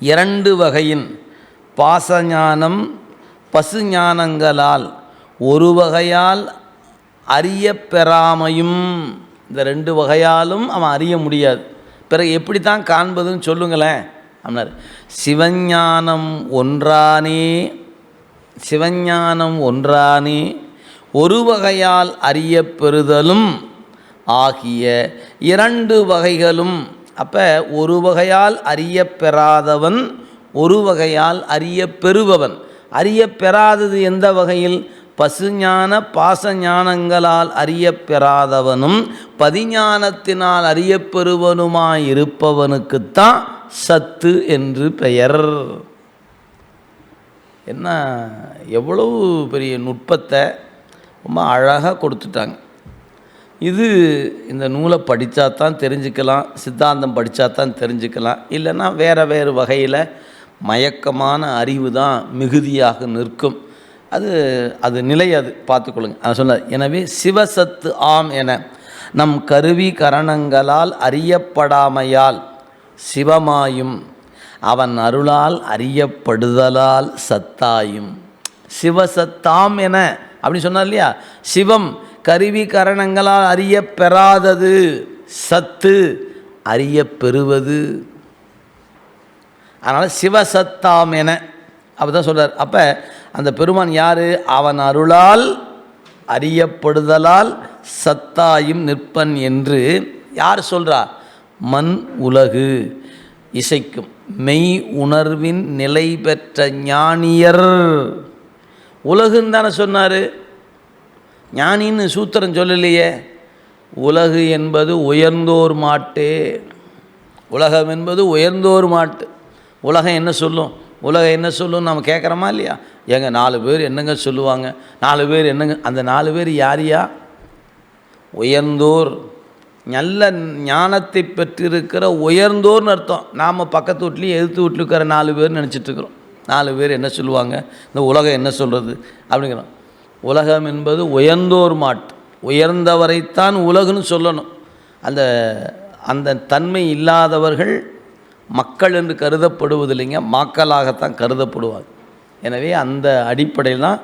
இரண்டு வகையின் பாசஞானம் பசுஞானங்களால் ஒரு வகையால் அறியப்பெறாமையும் இந்த ரெண்டு வகையாலும் அவன் அறிய முடியாது. பிறகு எப்படி தான் காண்பதுன்னு சொல்லுங்களேன் அப்படின்னார் சிவஞானம் ஒன்றானே சிவஞானம் ஒன்றானே ஒரு வகையால் அறியப்பெறுதலும் ஆகிய இரண்டு வகைகளும் அப்போ ஒரு வகையால் அறியப்பெறாதவன் ஒரு வகையால் அறிய பெறுபவன் அறிய பெறாதது எந்த வகையில்? பசுஞான பாசஞானங்களால் அறிய பெறாதவனும் பதிஞானத்தினால் அறியப்பெறுவனுமாயிருப்பவனுக்குத்தான் சத்து என்று பெயர். என்ன எவ்வளவு பெரிய நுட்பத்தை ரொம்ப அழகாக கொடுத்துட்டாங்க. இது இந்த நூலை படித்தா தான் தெரிஞ்சுக்கலாம் சித்தாந்தம் படித்தா தான் தெரிஞ்சுக்கலாம். இல்லைன்னா வேறு வேறு வகையில் மயக்கமான அறிவு தான் மிகுதியாக நிற்கும். அது அது நிலை அது. பார்த்துக்கொள்ளுங்க அதை சொன்னார் எனவே சிவசத்து ஆம் என நம் கருவி கரணங்களால் அறியப்படாமையால் சிவமாயும் அவன் அருளால் அறியப்படுதலால் சத்தாயும். சிவசத்தாம் என அப்படி சொன்னார் இல்லையா? சிவம் கருவி கரணங்களால் அறிய பெறாதது சத்து அறிய பெறுவது அதனால் சிவசத்தாம் என அப்படி தான் சொல்கிறார் அப்போ அந்த பெருமான் யார்? அவன் அருளால் அறியப்படுதலால் சத்தாயும் நிற்பன் என்று யார் சொல்கிறா மண் உலகு. இசைக்கும் மெய் உணர்வின் நிலை பெற்ற ஞானியர். உலகுன்னு தானே சொன்னார். ஞானின்னு சூத்திரம் சொல்லலையே. உலகு என்பது உயர்ந்தோர் மாட்டே. உலகம் என்பது உயர்ந்தோர் மாட்டு. உலகம் என்ன சொல்லும்? உலகம் என்ன சொல்லும் நம்ம கேட்குறோமா இல்லையா? ஏங்க நாலு பேர் என்னங்க சொல்லுவாங்க? நாலு பேர் என்னங்க அந்த நாலு பேர் யாரியா உயர்ந்தோர். நல்ல ஞானத்தை பெற்றிருக்கிற உயர்ந்தோர்னு அர்த்தம். நாம் பக்கத்து வீட்லேயும் எதிர்த்து வீட்டில் இருக்கிற நாலு பேர் நினச்சிட்ருக்குறோம் நாலு பேர் என்ன சொல்லுவாங்க? இந்த உலகம் என்ன சொல்கிறது அப்படிங்கிறோம். உலகம் என்பது உயர்ந்தோர் மாட்டு உயர்ந்தவரைத்தான் உலகுன்னு சொல்லணும். அந்த அந்த தன்மை இல்லாதவர்கள் மக்கள் என்று கருதப்படுவதில்லைங்க மாக்களாகத்தான் கருதப்படுவார் எனவே அந்த அடிப்படையில் தான்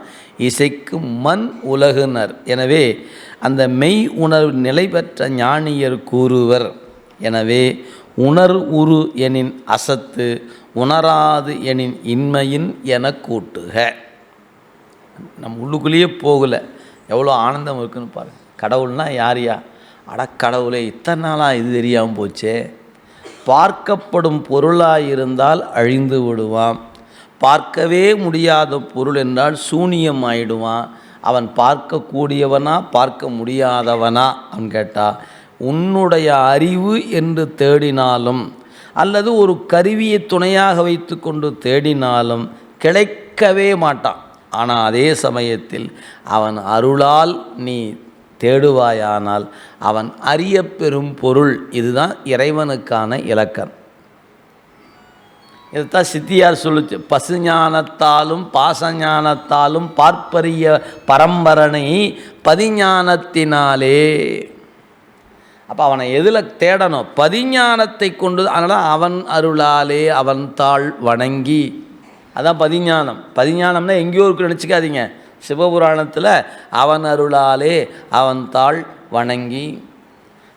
இசைக்கு மண் உலகுனர். எனவே அந்த மெய் உணர்வு நிலை பெற்ற ஞானியர் கூறுவர். எனவே உணர் உரு எனின் அசத்து உணராது எனின் இன்மையின் என கூட்டுக. நம்ம உள்ளுக்குள்ளேயே போகலை. எவ்வளோ ஆனந்தம் இருக்குன்னு பாருங்கள் கடவுள்னால் யாரியா? அட கடவுளே இத்தனை நாளாக இது தெரியாமல் போச்சே. பார்க்கப்படும் பொருளாக இருந்தால் அழிந்து விடுவான் பார்க்கவே முடியாத பொருள் என்றால் சூனியம் ஆயிடுவான். அவன் பார்க்கக்கூடியவனா பார்க்க முடியாதவனா? அவன் கேட்டா உன்னுடைய அறிவு என்று தேடினாலும் அல்லது ஒரு கருவியை துணையாக வைத்து கொண்டு தேடினாலும் கிடைக்கவே மாட்டான். ஆனால் அதே சமயத்தில் அவன் அருளால் நீ தேடுவாயானால் அவன் அறியப்பெறும் பொருள் இதுதான் இறைவனுக்கான இலக்கணம். இதைத்தான் சித்தியார் சொல்லுச்சு. பசுஞானத்தாலும் பாசஞானத்தாலும் பார்ப்பரிய பரம்பரனை பதிஞானத்தினாலே. அப்போ அவனை எதில் தேடணும்? பதிஞானத்தை கொண்டு அதனால் அவன் அருளாலே அவன் தாள் வணங்கி அதான் பதிஞானம். பதிஞானம்னா எங்கேயோ இருக்கு நினச்சிக்காதீங்க. சிவபுராணத்தில் அவன் அருளாலே அவன் தாள் வணங்கி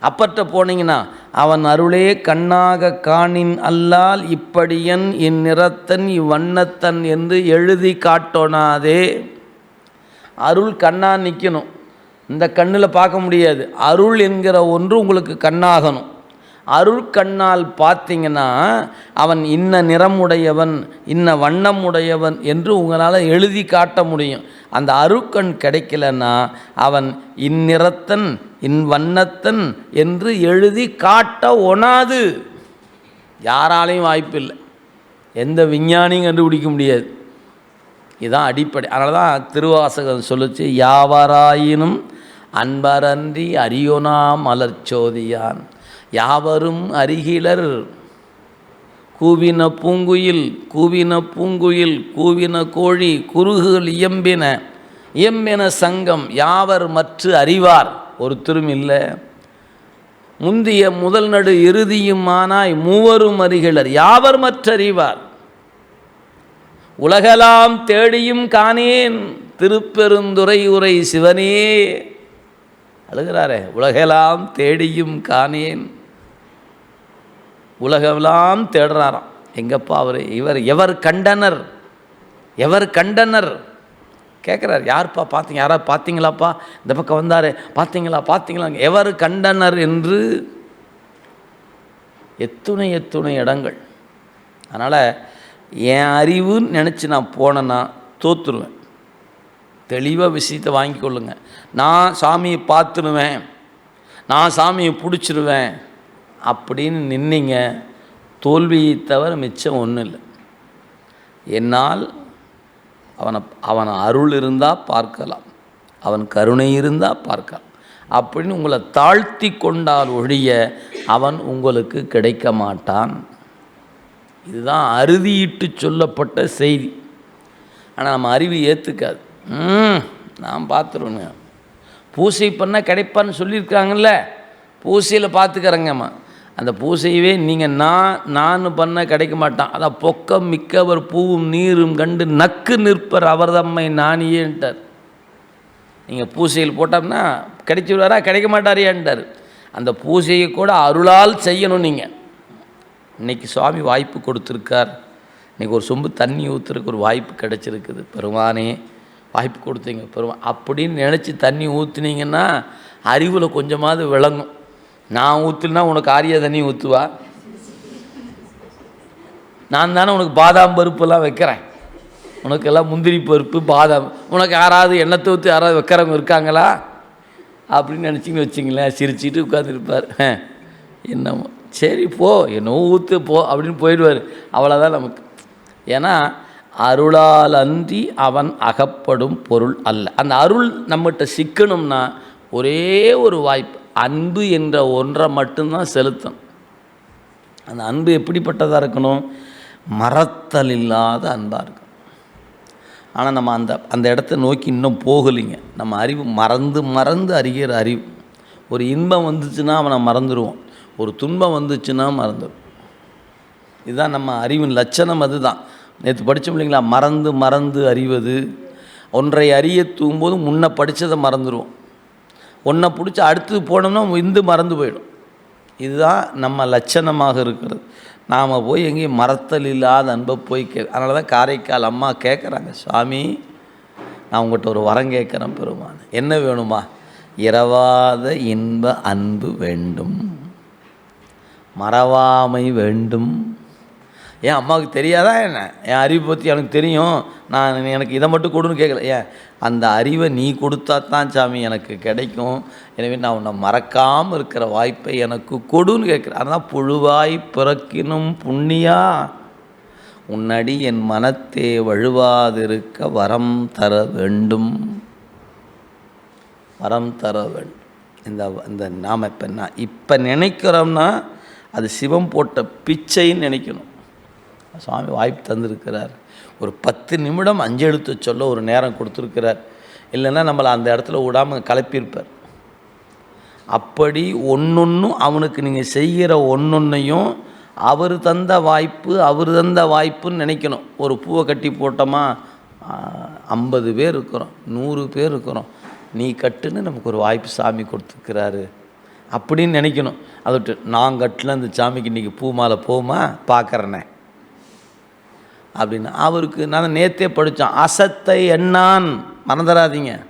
அப்பற்ற போனீங்கன்னா அவன் அருளே கண்ணாக காணின் அல்லால் இப்படியன் இந்நிறத்தன் இவ்வண்ணத்தன் என்று எழுதி காட்டோனாதே. அருள் கண்ணா நிற்கணும் இந்த கண்ணில் பார்க்க முடியாது. அருள் என்கிற ஒன்று உங்களுக்கு கண்ணாகணும். அருள்கண்ணால் பார்த்தீங்கன்னா அவன் இன்ன நிறமுடையவன் இன்ன வண்ணமுடையவன் என்று உங்களால் எழுதி காட்ட முடியும். அந்த அருக்கண் கிடைக்கலன்னா அவன் இந்நிறத்தன் இன்வண்ணத்தன் என்று எழுதி காட்ட ஒணாது. யாராலையும் வாய்ப்பில்லை. எந்த விஞ்ஞானியும் கண்டுபிடிக்க முடியாது. இதுதான் அடிப்படை. அதனால தான் திருவாசகம் சொல்லிச்சு யாவராயினும் அன்பரன்றி அரியோனா மலர்ச்சோதியான் யாவரும் அருகிலர். கூவின பூங்குயில் கூவின பூங்குயில் கூவின கோழி குறுகுகள் இயம்பின. இயம்பின சங்கம் யாவர் மற்ற அறிவார்? ஒருத்தரும் இல்லை. முந்திய முதல் நடு இறுதியுமானாய் மூவரும் அறிகளர் யாவர் மற்றறிவார்? உலகலாம் தேடியும் காணேன். திருப்பெருந்துரை உரை சிவனே. அழுகிறாரே உலகெல்லாம் தேடியும் காணேன். உலகெல்லாம் தேடுறாராம். எங்கப்பா அவர்? இவர் எவர் கண்டனர்? எவர் கண்டனர்? கேட்குறாரு யார்ப்பா பார்த்தீங்க யாராவது பார்த்தீங்களாப்பா இந்த பக்கம் வந்தார். பார்த்தீங்களா பார்த்தீங்களா எவர் கண்டனர் என்று எத்துணை எத்துணை இடங்கள். அதனால் என் அறிவுன்னு நினச்சி நான் போனேன்னா தோற்றுருவேன் தெளிவாக விஷயத்தை வாங்கி கொள்ளுங்க நான் சாமியை பார்த்துருவேன். நான் சாமியை பிடிச்சிருவேன். அப்படின்னு நின்னீங்க. தோல்வியை தவிர மிச்சம் ஒன்றும் இல்லை. என்னால் அவனை அவன் அருள் இருந்தால் பார்க்கலாம். அவன் கருணை இருந்தால் பார்க்கலாம். அப்படின்னு உங்களை தாழ்த்தி கொண்டால் ஒழிய அவன் உங்களுக்கு கிடைக்க மாட்டான். இதுதான் அறுதியிட்டு சொல்லப்பட்ட செய்தி. ஆனால் நம்ம அறிவு ஏற்றுக்காது ம் நான் பார்த்துருவேங்க. பூசை பண்ணால் கிடைப்பான்னு சொல்லியிருக்காங்கல்ல பூசையில் பார்த்துக்கிறேங்கம்மா. அந்த பூசையவே நீங்கள் நான் நான் பண்ண கிடைக்க மாட்டான். அதான் பொக்கம் மிக்கவர் பூவும் நீரும் கண்டு நக்கு நிற்பர் அவர் தம்மை நீங்கள் பூசையில் போட்டோம்னா கிடைச்சி விடுவாரா கிடைக்க மாட்டாரியான்ட்டார் அந்த பூசையை கூட அருளால் செய்யணும் நீங்கள் இன்றைக்கி சுவாமி வாய்ப்பு கொடுத்துருக்கார். இன்றைக்கி ஒரு சொம்பு தண்ணி ஊற்றுறதுக்கு ஒரு வாய்ப்பு கிடைச்சிருக்குது. பெருமானே வாய்ப்பு கொடுத்தீங்க. பெருமா அப்படின்னு நினச்சி தண்ணி ஊற்றுனீங்கன்னா அறிவில் கொஞ்சமாவது விளங்கும். நான் ஊற்றுனா உனக்கு ஆரிய தண்ணி ஊற்றுவா நான் தானே உனக்கு பாதாம் பருப்பெல்லாம் வைக்கிறேன். உனக்கெல்லாம் முந்திரி பருப்பு பாதாம். உனக்கு யாராவது எண்ணெய் ஊற்றி யாராவது வைக்கிறவங்க இருக்காங்களா? அப்படின்னு நினச்சிங்கன்னு வச்சிங்களேன் சிரிச்சிட்டு உட்காந்துருப்பார் என்னமோ. சரி போ. என்னவோ ஊற்று போ அப்படின்னு போயிடுவார். அவ்வளோதான் நமக்கு. ஏன்னா அருளால் அன்றி அவன் அகப்படும் பொருள் அல்ல. அந்த அருள் நம்மகிட்ட சிக்கணும்னா ஒரே ஒரு வாய்ப்பு. அன்பு என்ற ஒன்றை மட்டும்தான் செலுத்தும். அந்த அன்பு எப்படிப்பட்டதாக இருக்கணும்? மறத்தல் இல்லாத அன்பாக இருக்கும் ஆனால் நம்ம அந்த அந்த இடத்த நோக்கி இன்னும் போகலைங்க. நம்ம அறிவு மறந்து மறந்து அறிகிற அறிவு. ஒரு இன்பம் வந்துச்சுன்னா அவனை மறந்துடுவோம் ஒரு துன்பம் வந்துச்சுன்னா மறந்துடும் இதுதான் நம்ம அறிவின் லட்சணம் அதுதான். நேற்று படித்தோம் இல்லைங்களா? மறந்து மறந்து அறிவது. ஒன்றை அறிய தூங்கும்போது முன்ன படித்ததை மறந்துடுவோம் ஒன்றை பிடிச்சி அடுத்து போனோம்னா இந்து மறந்து போயிடும். இதுதான் நம்ம லட்சணமாக இருக்கிறது. நாம் போய் எங்கேயும் மறத்தல் இல்லாத அன்பை போய் கே அதனால தான் காரைக்கால் அம்மா கேட்குறாங்க சுவாமி நான் உங்கள்கிட்ட ஒரு வரம் கேட்குறேன் பெருமான். என்ன வேணுமா? இரவாத இன்ப அன்பு வேண்டும். மறவாமை வேண்டும். ஏன் அம்மாவுக்கு தெரியாதா என்ன? என் அறிவை பற்றி எனக்கு தெரியும்? நான் எனக்கு இதை மட்டும் கொடுன்னு கேட்கல. ஏன்? அந்த அறிவை நீ கொடுத்தா தான் சாமி எனக்கு கிடைக்கும். எனவே நான் உன்னை மறக்காமல் இருக்கிற வாய்ப்பை எனக்கு கொடுன்னு கேட்குறேன். அதான் புழுவாய் பிறக்கினும் புண்ணியா? உன்னடி என் மனத்தே வழுவாதிருக்க வரம் தர வேண்டும். வரம் தர வேண்டும். இந்த இந்த நாம் இப்போ நான் இப்போ நினைக்கிறோம்னா அது சிவம் போட்ட பிச்சைன்னு நினைக்கணும். சுவாமி வாய்ப்பு தந்திருக்கிறார். ஒரு பத்து நிமிடம் அஞ்செழுத்து சொல்ல ஒரு நேரம் கொடுத்துருக்கிறார். இல்லைன்னா நம்மளை அந்த இடத்துல விடாமல் கலப்பியிருப்பார். அப்படி ஒன்றொன்றும் அவனுக்கு நீங்கள் செய்கிற ஒன்றொன்னையும் அவர் தந்த வாய்ப்பு அவர் தந்த வாய்ப்புன்னு நினைக்கணும். ஒரு பூவை கட்டி போட்டோமா ஐம்பது பேர் இருக்கிறோம் நூறு பேர் இருக்கிறோம். நீ கட்டுன்னு நமக்கு ஒரு வாய்ப்பு சாமி கொடுத்துருக்கிறாரு. அப்படின்னு நினைக்கணும். அதை விட்டு நான் கட்டில் அந்த சாமிக்கு இன்றைக்கி பூ மாலை போமா பார்க்குறேனே. அப்படின்னு. அவருக்கு நான் நேத்தே படித்தோம் அசத்தை எண்ணான். மறந்துடாதீங்க.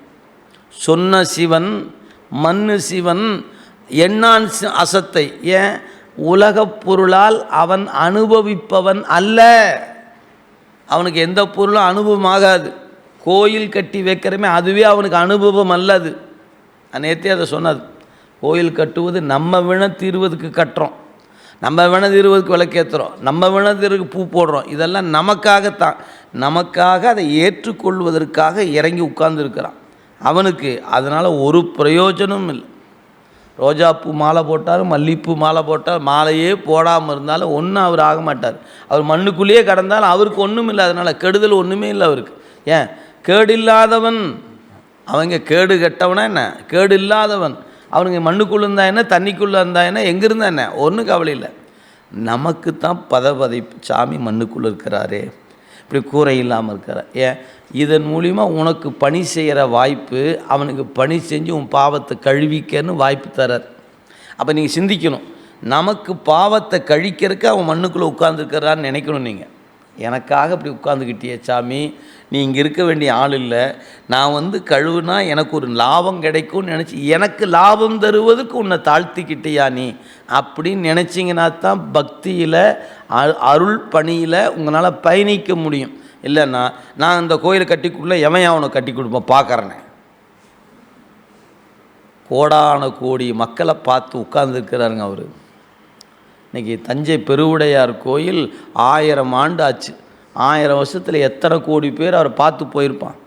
சொன்ன சிவன் மண்ணு சிவன் எண்ணான் சி- அசத்தை. ஏன்? உலகப் பொருளால் அவன் அனுபவிப்பவன் அல்ல. அவனுக்கு எந்த பொருளும் அனுபவம் ஆகாது. கோயில் கட்டி வைக்கிறமே அதுவே அவனுக்கு அனுபவம் அல்லது. நேற்றே அதை சொன்னது. கோயில் கட்டுவது நம்ம வின தீர்வதுக்கு கட்டுறோம். நம்ம வேணது இருபதுக்கு விளக்கேற்றுறோம் நம்ம வேணது இருக்கு பூ போடுறோம். இதெல்லாம் நமக்காகத்தான். நமக்காக அதை ஏற்றுக்கொள்வதற்காக இறங்கி உட்கார்ந்துருக்கிறான். அவனுக்கு அதனால் ஒரு பிரயோஜனமும் இல்லை. ரோஜாப்பூ மாலை போட்டாலும் மல்லிப்பூ மாலை போட்டால் மாலையே போடாமல் இருந்தாலும் ஒன்றும் அவர் ஆக மாட்டார். அவர் மண்ணுக்குள்ளேயே கடந்தாலும் அவருக்கு ஒன்றும் இல்லை. அதனால் கெடுதல் ஒன்றுமே இல்லை அவருக்கு. ஏன்? கேடு இல்லாதவன். அவங்க கேடு கெட்டவனா என்ன? கேடு இல்லாதவன். அவனுங்க மண்ணுக்குள்ளே இருந்தா என்ன தண்ணிக்குள்ளே இருந்தா என்ன எங்கே இருந்தா என்ன? ஒன்றும் கவலை இல்லை. நமக்கு தான் பதபதை சாமி மண்ணுக்குள்ளே இருக்கிறாரே. இப்படி கூரை இல்லாமல் இருக்கிறார் ஏன்? இதன் மூலிமா உனக்கு பணி செய்கிற வாய்ப்பு அவனுக்கு பணி செஞ்சு உன் பாவத்தை கழுவிக்கன்னு வாய்ப்பு தரார். அப்போ நீங்கள் சிந்திக்கணும். நமக்கு பாவத்தை கழிக்கிறதுக்கு அவன் மண்ணுக்குள்ளே உட்காந்துருக்கிறான்னு நினைக்கணும் நீங்கள் எனக்காக இப்படி உட்காந்துக்கிட்டியே சாமி நீ இங்கே இருக்க வேண்டிய ஆள் இல்லை. நான் வந்து கழுவுனா எனக்கு ஒரு லாபம் கிடைக்கும்னு நினச்சி எனக்கு லாபம் தருவதுக்கு உன்னை தாழ்த்திக்கிட்டியா நீ? அப்படின்னு நினச்சிங்கன்னா தான் பக்தியில் அ- அருள் பணியில் உங்களால் பயணிக்க முடியும். இல்லைன்னா நான் இந்த கோயிலை கட்டிக்குள்ளே எவன் அவனை கட்டி கொடுப்பேன்? பார்க்குறேனே. கோடான கோடி மக்களை பார்த்து உட்கார்ந்துருக்கிறாருங்க அவர். இன்றைக்கி தஞ்சை பெருவுடையார் கோயில் ஆயிரம் ஆண்டு ஆச்சு. ஆயிரம் வருஷத்தில் எத்தனை கோடி பேர் அவர் பார்த்து போயிருப்பான்?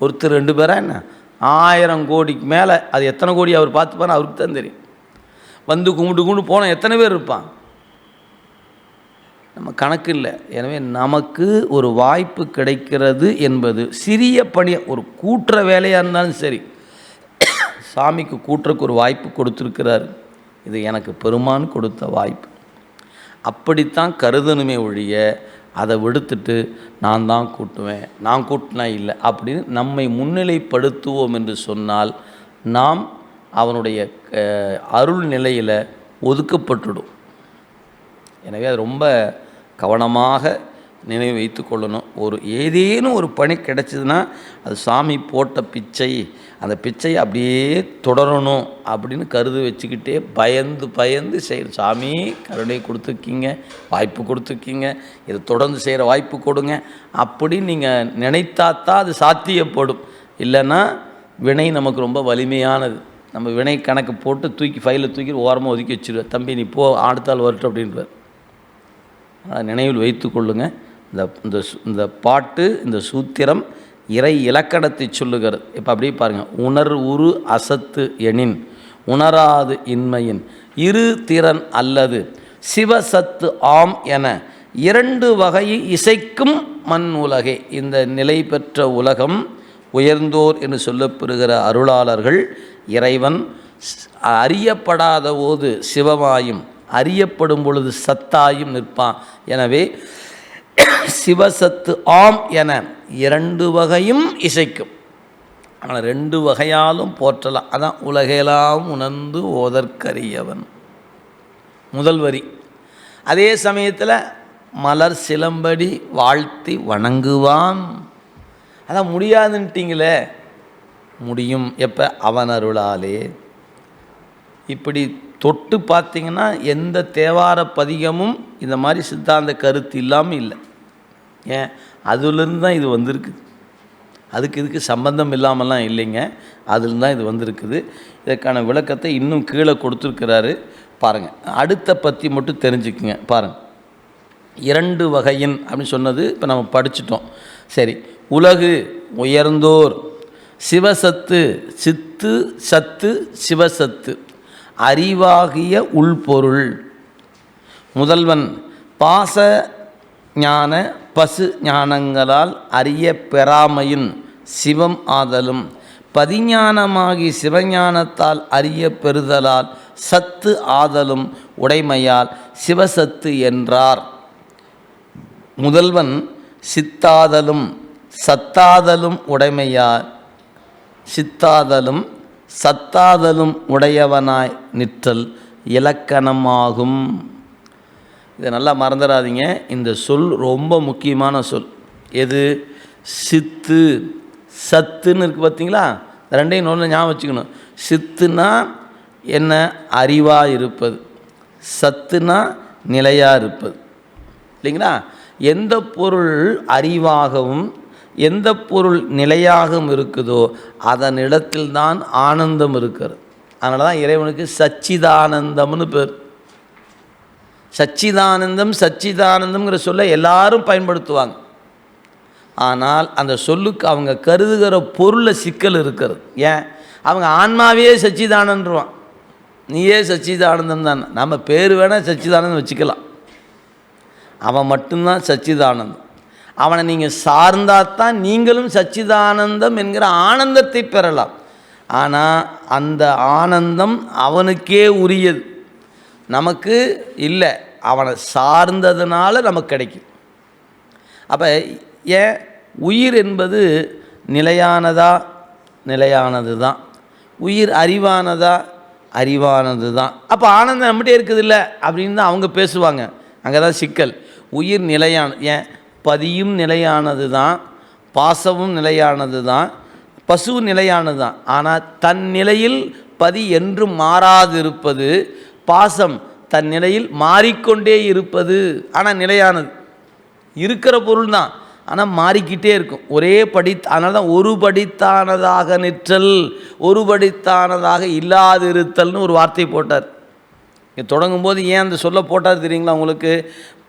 ஒருத்தர் ரெண்டு பேரா என்ன? ஆயிரம் கோடிக்கு மேலே அது எத்தனை கோடி அவர் பார்த்துப்பான்னு அவருக்கு தான் தெரியும். வந்து கும்பிட்டு கும்பிட்டு போனால் எத்தனை பேர் இருப்பான்? நம்ம கணக்கு இல்லை. எனவே நமக்கு ஒரு வாய்ப்பு கிடைக்கிறது என்பது சிறிய பணி ஒரு கூட்டுற வேலையாக இருந்தாலும் சரி. சாமிக்கு கூட்டுறக்கு ஒரு வாய்ப்பு கொடுத்துருக்கிறாரு. இது எனக்கு பெருமான் கொடுத்த வாய்ப்பு. அப்படித்தான் கருதணுமே ஒழிய அதை விடுத்துட்டு நான் தான் கூட்டுவேன். நான் கூட்டினா இல்லை அப்படின்னு நம்மை முன்னிலைப்படுத்துவோம் என்று சொன்னால் நாம் அவனுடைய அருள் நிலையில் ஒதுக்கப்பட்டுடும். எனவே அது ரொம்ப கவனமாக நினைவு வைத்து கொள்ளணும். ஒரு ஏதேனும் ஒரு பணி கிடைச்சதுன்னா அது சாமி போட்ட பிச்சை அந்த பிச்சை அப்படியே தொடரணும் அப்படின்னு கருது வச்சுக்கிட்டே பயந்து பயந்து செய்கிற சாமி கருணை கொடுத்துருக்கீங்க வாய்ப்பு கொடுத்துருக்கீங்க. இதை தொடர்ந்து செய்கிற வாய்ப்பு கொடுங்க. அப்படி நீங்கள் நினைத்தாத்தான் அது சாத்தியப்படும். இல்லைன்னா வினை நமக்கு ரொம்ப வலிமையானது. நம்ம வினை கணக்கு போட்டு தூக்கி ஃபைலில் தூக்கி ஓரமாக ஒதுக்கி வச்சிருவேன் தம்பி நீ போ ஆடுத்தால் வரட்டும் அப்படின்றார் அதை நினைவில் வைத்து கொள்ளுங்கள் இந்த இந்த இந்த பாட்டு இந்த சூத்திரம் இறை இலக்கணத்தை சொல்லுகிறது இப்போ அப்படியே பாருங்கள் உணர் உரு அசத்து எனின் உணராது இன்மையின் இரு திறன் அல்லது சிவசத்து ஆம் என இரண்டு வகையை இசைக்கும் மண் உலகே. இந்த நிலை பெற்ற உலகம் உயர்ந்தோர் என்று சொல்லப்பெறுகிற அருளாளர்கள் இறைவன் அறியப்படாத போது சிவமாயும் அறியப்படும் பொழுது சத்தாயும் நிற்பான். எனவே சிவசத்து ஆம் என இரண்டு வகையும் இசைக்கும். ஆனால் ரெண்டு வகையாலும் போற்றலாம். அதான் உலகெல்லாம் உணர்ந்து ஓதற்கரியவன். முதல் வரி. அதே சமயத்தில் மலர் சிலம்படி வாழ்த்தி வணங்குவான். அதான் முடியாதுன்ட்டிங்களே. முடியும். எப்போ? அவன் அருளாலே இப்படி தொட்டு பார்த்திங்கன்னா எந்த தேவார பதிகமும் இந்த மாதிரி சித்தாந்த கருத்து இல்லாமல் இல்லை. ஏன்? அதுலேருந்து தான் இது வந்திருக்கு. அதுக்கு இதுக்கு சம்பந்தம் இல்லாமலாம் இல்லைங்க. அதுலேருந்து தான் இது வந்திருக்குது. இதற்கான விளக்கத்தை இன்னும் கீழே கொடுத்துருக்கிறாரு. பாருங்கள் அடுத்த பற்றி மட்டும் தெரிஞ்சுக்குங்க. பாருங்கள் இரண்டு வகையின் அப்படின்னு சொன்னது இப்போ நம்ம படிச்சிட்டோம். சரி. உலகு உயர்ந்தோர். சிவசத்து சித்து சத்து சிவசத்து. அறிவாகிய உள்பொருள். முதல்வன் பாச ஞான பசு ஞானங்களால் அறிய பெறாமையின் சிவம் ஆதலும். பதிஞானமாகி சிவஞானத்தால் அறிய பெறுதலால் சத்து ஆதலும் உடைமையால் சிவசத்து என்றார். முதல்வன் சித்தாதலும் சத்தாதலும் உடைமையார் சித்தாதலும் சத்தாதலும் உடையவனாய் நிற்றல் இலக்கணமாகும். இதை நல்லா மறந்துடாதீங்க. இந்த சொல் ரொம்ப முக்கியமான சொல். எது? சித்து. சத்துன்னு இருக்குது பார்த்தீங்களா? ரெண்டையும் ஒன்று ஞாபகம் வச்சுக்கணும். சித்துனா என்ன? அறிவாக இருப்பது. சத்துனா நிலையாக இருப்பது. இல்லைங்களா? எந்த பொருள் அறிவாகவும் எந்த பொருள் நிலையாகவும் இருக்குதோ அதன் தான் ஆனந்தம் இருக்கிறது. அதனால தான் இறைவனுக்கு சச்சிதானந்தம்னு பேர். சச்சிதானந்தம் சச்சிதானந்தம்ங்கிற சொல்ல எல்லாரும் பயன்படுத்துவாங்க. ஆனால் அந்த சொல்லுக்கு அவங்க கருதுகிற பொருளில் சிக்கல் இருக்கிறது. ஏன்? அவங்க ஆன்மாவே சச்சிதானன்றுவான் நீயே சச்சிதானந்தம் தான். நம்ம பேர் வேணால் சச்சிதானந்தம் வச்சுக்கலாம். அவன் மட்டும்தான் சச்சிதானந்தம். அவனை நீங்கள் சார்ந்தாத்தான் நீங்களும் சச்சிதானந்தம் என்கிற ஆனந்தத்தை பெறலாம். ஆனால் அந்த ஆனந்தம் அவனுக்கே உரியது. நமக்கு இல்லை. அவனை சார்ந்ததுனால நமக்கு கிடைக்கும். அப்போ ஏன்? உயிர் என்பது நிலையானதா? நிலையானது தான் உயிர் அறிவானதா? அறிவானது தான் அப்போ ஆனந்தம் நம்மகிட்டே இருக்குது இல்லை அப்படின்னு தான் அவங்க பேசுவாங்க. அங்கே தான் சிக்கல். உயிர் நிலையான ஏன்? பதியும் நிலையானது தான் பாசமும் நிலையானது தான் பசு நிலையானது தான் ஆனால் தன் நிலையில் பதி என்றும் மாறாதிருப்பது பாசம் தன் நிலையில் மாறிக்கொண்டே இருப்பது. ஆனால் நிலையானது. இருக்கிற பொருள் தான் ஆனால் மாறிக்கிட்டே இருக்கும். ஒரே படி அதனால தான் ஒரு படித்தானதாக நிற்றல் ஒரு படித்தானதாக இல்லாதிருத்தல்னு ஒரு வார்த்தை போட்டார். இங்கே தொடங்கும்போது ஏன் அந்த சொல்ல போட்டார் தெரியுங்களா உங்களுக்கு?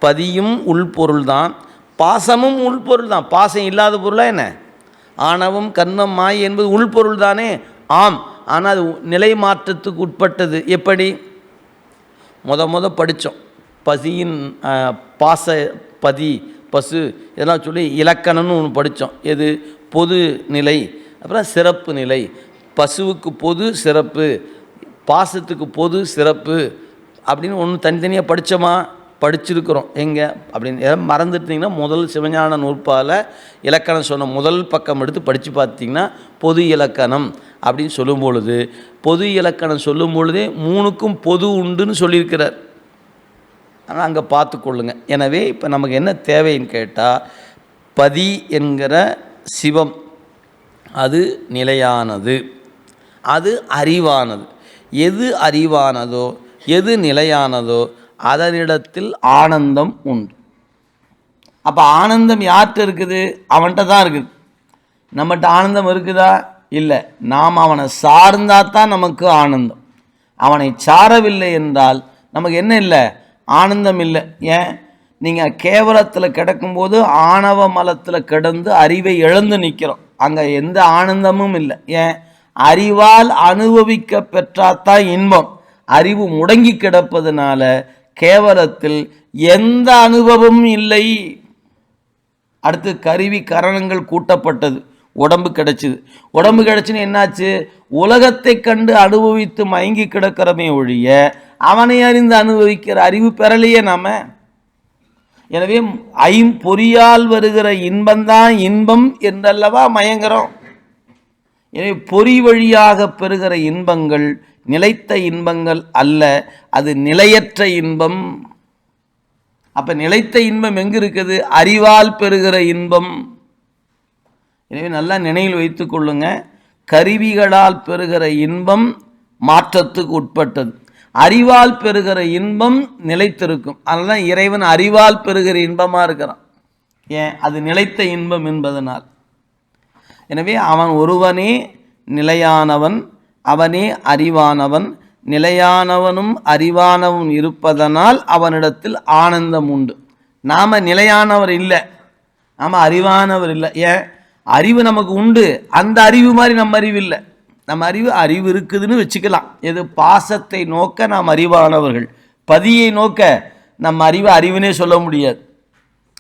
பதியும் உள்பொருள் தான் பாசமும் உள்பொருள் தான் பாசம் இல்லாத பொருளாக என்ன? ஆணவம் கண்மம் மாய் என்பது உள்பொருள் தானே ஆம். ஆனால் அது நிலை மாற்றத்துக்கு உட்பட்டது. எப்படி? முத முத படித்தோம். பசியின் பாச பதி பசு இதெல்லாம் சொல்லி இலக்கணம்னு ஒன்று படித்தோம். எது? பொது நிலை அப்புறம் சிறப்பு நிலை. பசுவுக்கு பொது சிறப்பு பாசத்துக்கு பொது சிறப்பு அப்படின்னு ஒன்று தனித்தனியாக படித்தோமா? படிச்சிருக்கிறோம். எங்கே? அப்படின்னு ஏதாவது மறந்துட்டீங்கன்னா முதல் சிவஞான நூற்பால் இலக்கணம் சொன்ன முதல் பக்கம் எடுத்து படித்து பார்த்தீங்கன்னா பொது இலக்கணம் அப்படின்னு சொல்லும் பொழுது பொது இலக்கணம் சொல்லும் பொழுதே மூணுக்கும் பொது உண்டுன்னு சொல்லியிருக்கிறார். ஆனால் அங்கே பார்த்துக்கொள்ளுங்க எனவே இப்போ நமக்கு என்ன தேவைன்னு கேட்டால் பதி என்கிற சிவம் அது நிலையானது. அது அறிவானது. எது அறிவானதோ எது நிலையானதோ அதனிடத்தில் ஆனந்தம் உண்டு. அப்போ ஆனந்தம் யார்கிட்ட இருக்குது? அவன்கிட்ட தான் இருக்குது. நம்மகிட்ட ஆனந்தம் இருக்குதா? இல்லை. நாம் அவனை சார்ந்தா தான் நமக்கு ஆனந்தம். அவனை சாரவில்லை என்றால் நமக்கு என்ன இல்லை? ஆனந்தம் இல்லை. ஏன்? நீங்கள் கேவலத்தில் கிடக்கும்போது ஆணவ மலத்தில் கிடந்து அறிவை இழந்து நிற்கிறோம் அங்கே எந்த ஆனந்தமும் இல்லை. ஏன்? அறிவால் அனுபவிக்க பெற்றாதான் இன்பம். அறிவு முடங்கி கிடப்பதனால கேவலத்தில் எந்த அனுபவமும் இல்லை. அடுத்து கருவி கரணங்கள் கூட்டப்பட்டது. உடம்பு கிடைச்சிது. உடம்பு கிடைச்சுன்னு என்னாச்சு? உலகத்தை கண்டு அனுபவித்து மயங்கி கிடக்கிறமே ஒழிய அவனை அறிந்து அனுபவிக்கிற அறிவு பெறலையே நாம். எனவே ஐம்பொறியால் வருகிற இன்பம்தான் இன்பம் என்றல்லவா மயங்குறோம். எனவே பொறி வழியாக பெறுகிற இன்பங்கள் நிலைத்த இன்பங்கள் அல்ல அது நிலையற்ற இன்பம். அப்ப நிலைத்த இன்பம் எங்க இருக்குது அறிவால் பெறுகிற இன்பம். எனவே நல்லா நினைவில் வைத்துக் கொள்ளுங்க. கருவிகளால் பெறுகிற இன்பம் மாற்றத்துக்கு உட்பட்டது. அறிவால் பெறுகிற இன்பம் நிலைத்திருக்கும். அதனால தான் இறைவன் அறிவால் பெறுகிற இன்பமா இருக்கிறான். ஏன்? அது நிலைத்த இன்பம் என்பதனால். எனவே அவன் ஒருவனே நிலையானவன் அவனே அறிவானவன் நிலையானவனும் அறிவானவன் இருப்பதனால் அவனிடத்தில் ஆனந்தம் உண்டு. நாம் நிலையானவர் இல்லை. நாம் அறிவானவர் இல்லை. ஏன்? அறிவு நமக்கு உண்டு. அந்த அறிவு மாதிரி நம்ம அறிவு இல்லை. நம்ம அறிவு அறிவு இருக்குதுன்னு வச்சுக்கலாம். எது? பாசத்தை நோக்க நாம் அறிவானவர்கள். பதியை நோக்க நம்ம அறிவு அறிவுனே சொல்ல முடியாது.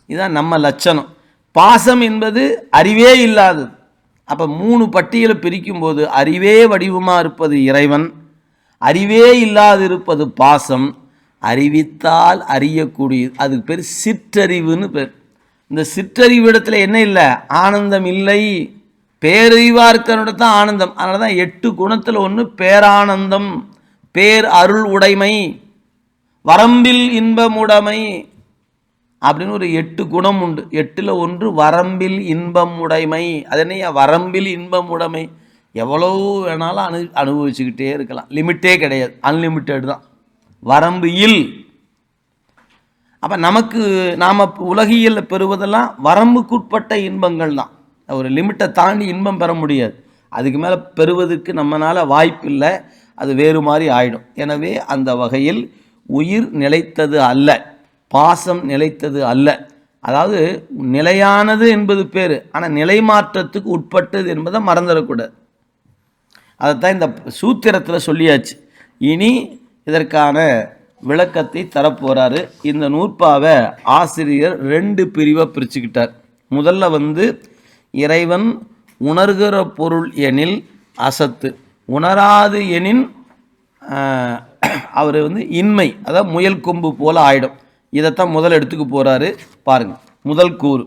இதுதான் நம்ம லட்சணம். பாசம் என்பது அறிவே இல்லாதது. அப்போ மூணு பட்டியலை பிரிக்கும்போது அறிவே வடிவமாக இருப்பது இறைவன் அறிவே இல்லாதிருப்பது பாசம் அறிவித்தால் அறியக்கூடியது அதுக்கு பேர் சிற்றறிவுன்னு பேர். இந்த சிற்றறிவு இடத்துல என்ன இல்லை? ஆனந்தம் இல்லை. பேரறிவாக இருக்கிறவங்க தான் ஆனந்தம். அதனால தான் எட்டு குணத்தில் ஒன்று பேரானந்தம் பேர் அருள் உடைமை வரம்பில் இன்பமுடைமை அப்படின்னு ஒரு எட்டு குணம் உண்டு. எட்டில் ஒன்று வரம்பில் இன்பம் உடைமை. அது என்ன வரம்பில் இன்பம் உடைமை. எவ்வளோ வேணாலும் அனு அனுபவிச்சுக்கிட்டே இருக்கலாம். லிமிட்டே கிடையாது. அன்லிமிட்டெட் தான். வரம்பு இல். அப்போ நமக்கு நாம் உலகியலில் பெறுவதெல்லாம் வரம்புக்குட்பட்ட இன்பங்கள் தான். ஒரு லிமிட்டை தாண்டி இன்பம் பெற முடியாது. அதுக்கு மேலே பெறுவதற்கு நம்மளால் வாய்ப்பில்லை அது வேறு மாதிரி ஆயிடும். எனவே அந்த வகையில் உயிர் நிலைத்தது அல்ல. பாசம் நிலைத்தது அல்ல. அதாவது நிலையானது என்பது பேர். ஆனால் நிலை மாற்றத்துக்கு உட்பட்டது என்பதை மறந்துடக்கூடாது. அதைத்தான் இந்த சூத்திரத்தில் சொல்லியாச்சு. இனி இதற்கான விளக்கத்தை தரப்போகிறாரு இந்த நூற்பாவை ஆசிரியர் ரெண்டு பிரிவை பிரிச்சுக்கிட்டார். முதல்ல வந்து இறைவன் உணர்கிற பொருள் எனில் அசத்து. உணராது எனின் அவர் வந்து இன்மை அதாவது முயல் கொம்பு போல் ஆயிடும். இதைத்தான் முதல் எடுத்துக்கு போகிறாரு பாருங்கள் முதல் கூறு.